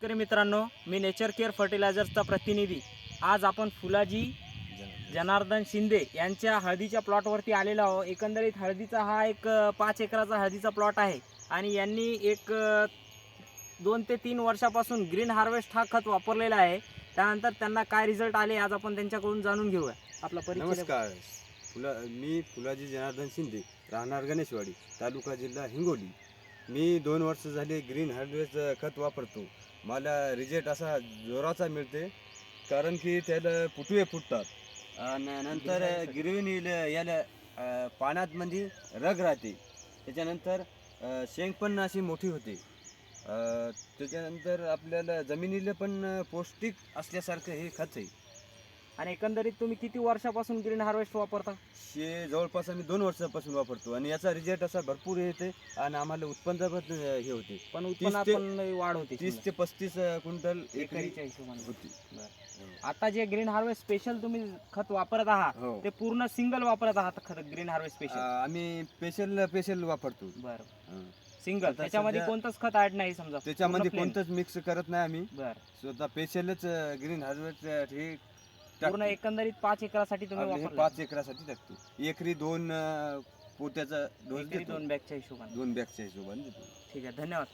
शेतकरी मित्रांनो मी nature care फर्टिलायझर्सचा प्रतिनिधी. आज आपण फुलाजी जनार्दन शिंदे यांच्या हळदीच्या प्लॉटवरती आलेलो आहो एकंदरीत हळदीचा हा एक पाच एकराचा हळदीचा प्लॉट आहे आणि यांनी एक दोन ते तीन वर्षापासून ग्रीन हार्वेस्ट हा खत वापरलेला आहे. त्यानंतर त्यांना काय रिझल्ट आले आज आपण त्यांच्याकडून जाणून घेऊया. आपला परिचय नमस्कार. फुला मी फुलाजी जनार्दन शिंदे राहणार गणेशवाडी तालुका जिल्हा हिंगोली. मी दोन वर्ष झाले ग्रीन हार्वेस्ट खत वापरतो. मला रिजेक्ट असा जोराचा मिळते कारण की त्याला फुटवे फुटतात. आणि नंतर गिरवीन याला पाण्यात म्हणजे रग राहते. त्याच्यानंतर शेंग पण अशी मोठी होते. त्याच्यानंतर आपल्याला जमिनीला पण पौष्टिक असल्यासारखं हे खत आहे. आणि एकंदरीत तुम्ही किती वर्षापासून ग्रीन हार्वेस्ट वापरता? शे जवळपास आम्ही दोन वर्षापासून वापरतो आणि याचा रिझल्ट असा भरपूर येते आणि आम्हाला उत्पन्न पण हे होते. पण उत्पन्नात ते- पण वाढ होते तीस ते पस्तीस क्विंटल एकरी एकरीच्या हिशोबाने. होती. आता जे ग्रीन हार्वेस्ट स्पेशल तुम्ही खत वापरत आहात हो. ते पूर्ण सिंगल वापरत आहात खत ग्रीन हार्वेस्ट स्पेशल आम्ही स्पेशल स्पेशल वापरतो. बरं. हं. सिंगल आता त्याच्यामध्ये सध्या- कोणतंच खत ऍड नाही समजा. त्याच्यामध्ये पूर्ण plain. कोणतंच मिक्स करत नाही आम्ही. बरं. स्वतः स्पेशलच ग्रीन हार्वेस्ट हे पूर्ण. एकंदरीत पाच एकरासाठी तुम्ही हे वापरलं. पाच एकरासाठी टाकतो. एकरी दोन अं, पोत्याचा डोस एकरी देतो. दोन बॅगच्या हिशोबाने. दोन बॅगच्या हिशोबाने देतो. ठीक आहे धन्यवाद.